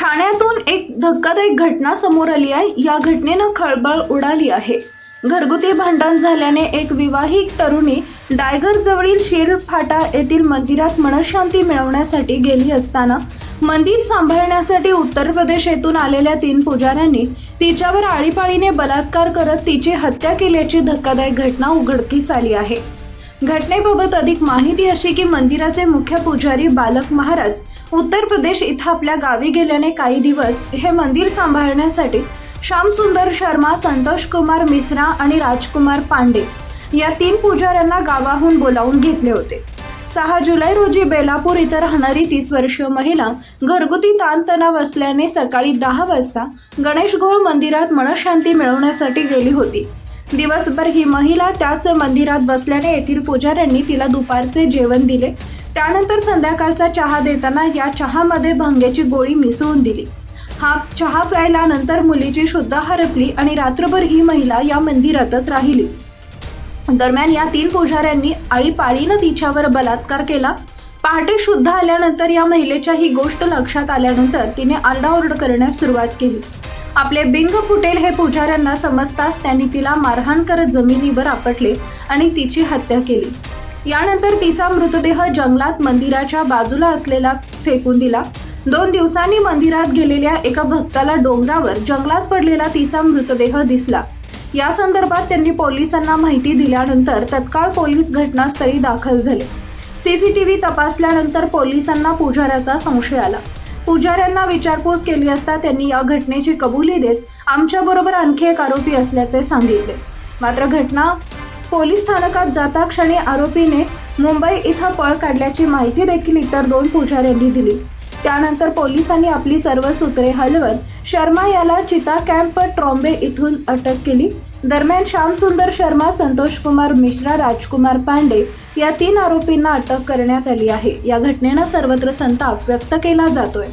ठाण्यातून एक धक्कादायक घटना समोर आली आहे. या घटनेनं खळबळ उडाली आहे. घरगुती भांडण झाल्याने एक विवाहित तरुणी डायगर जवळील फाटा येथील मंदिरात मनशांती मिळवण्यासाठी गेली असताना मंदिर सांभाळण्यासाठी उत्तर प्रदेश येथून आलेल्या तीन पुजाऱ्यांनी तिच्यावर आळीपाळीने बलात्कार करत तिची हत्या केल्याची धक्कादायक घटना उघडकीस आली आहे. घटनेबाबत अधिक माहिती अशी की मंदिराचे मुख्य पुजारी बालक महाराज उत्तर प्रदेश इथं आपल्या गावी गेल्याने काही दिवस हे मंदिर सांभाळण्यासाठी श्यामसुंदर शर्मा संतोष कुमार मिश्रा आणि राजकुमार पांडे या तीन पुजाऱ्यांना गावाहून बोलावून घेतले होते. सहा जुलै रोजी बेलापूर इथं राहणारी तीस वर्षीय महिला घरगुती ताणतणाव असल्याने सकाळी दहा वाजता गणेशगोळ मंदिरात मनशांती मिळवण्यासाठी गेली होती. दिवसभर ही महिला त्याच मंदिरात बसल्याने येथील पुजाऱ्यांनी तिला दुपारचे जेवण दिले. त्यानंतर संध्याकाळचा चहा देताना या चहामध्ये भांग्याची गोळी मिसळून दिली. हा चहा प्यायल्यानंतर मुलीची शुद्धा हरपली आणि रात्रभर ही महिला या मंदिरातच राहिली. दरम्यान या तीन पुजाऱ्यांनी आळीपाळीनं तिच्यावर बलात्कार केला. पहाटे शुद्ध आल्यानंतर या महिलेच्या ही गोष्ट लक्षात आल्यानंतर तिने आरडाओरड करण्यास सुरुवात केली. आपले बिंग फुटेल हे पुजाऱ्यांना समजताच त्यांनी तिला मारहाण करत जमिनीवर आपटले आणि तिची हत्या केली. यानंतर तिचा मृतदेह जंगलात मंदिराच्या बाजूला असलेला फेकून दिला. दोन दिवसांनी मंदिरात गेलेल्या एका भक्ताला डोंगरावर जंगलात पडलेला तिचा मृतदेह दिसला. या संदर्भात त्यांनी पोलिसांना माहिती दिल्यानंतर तत्काळ पोलीस घटनास्थळी दाखल झाले. सीसीटीव्ही तपासल्यानंतर पोलिसांना पुजाऱ्याचा संशय आला. पुजाऱ्यांना विचारपूस केली असता त्यांनी या घटनेची कबुली देत आमच्याबरोबर आणखी एक आरोपी असल्याचे सांगितले. मात्र घटना पोलीस स्थानकात जाता क्षणी आरोपीने मुंबई इथं पळ काढल्याची माहिती देखील इतर दोन पुजाऱ्यांनी दिली. त्यानंतर पोलिसांनी आपली सर्व सूत्रे हलवत शर्मा याला चिता कॅम्प ट्रॉम्बे इथून अटक केली. दरम्यान श्यामसुंदर शर्मा संतोष कुमार मिश्रा राजकुमार पांडे या तीन आरोपींना अटक करण्यात आली आहे. या घटनेनं सर्वत्र संताप व्यक्त केला जातोय.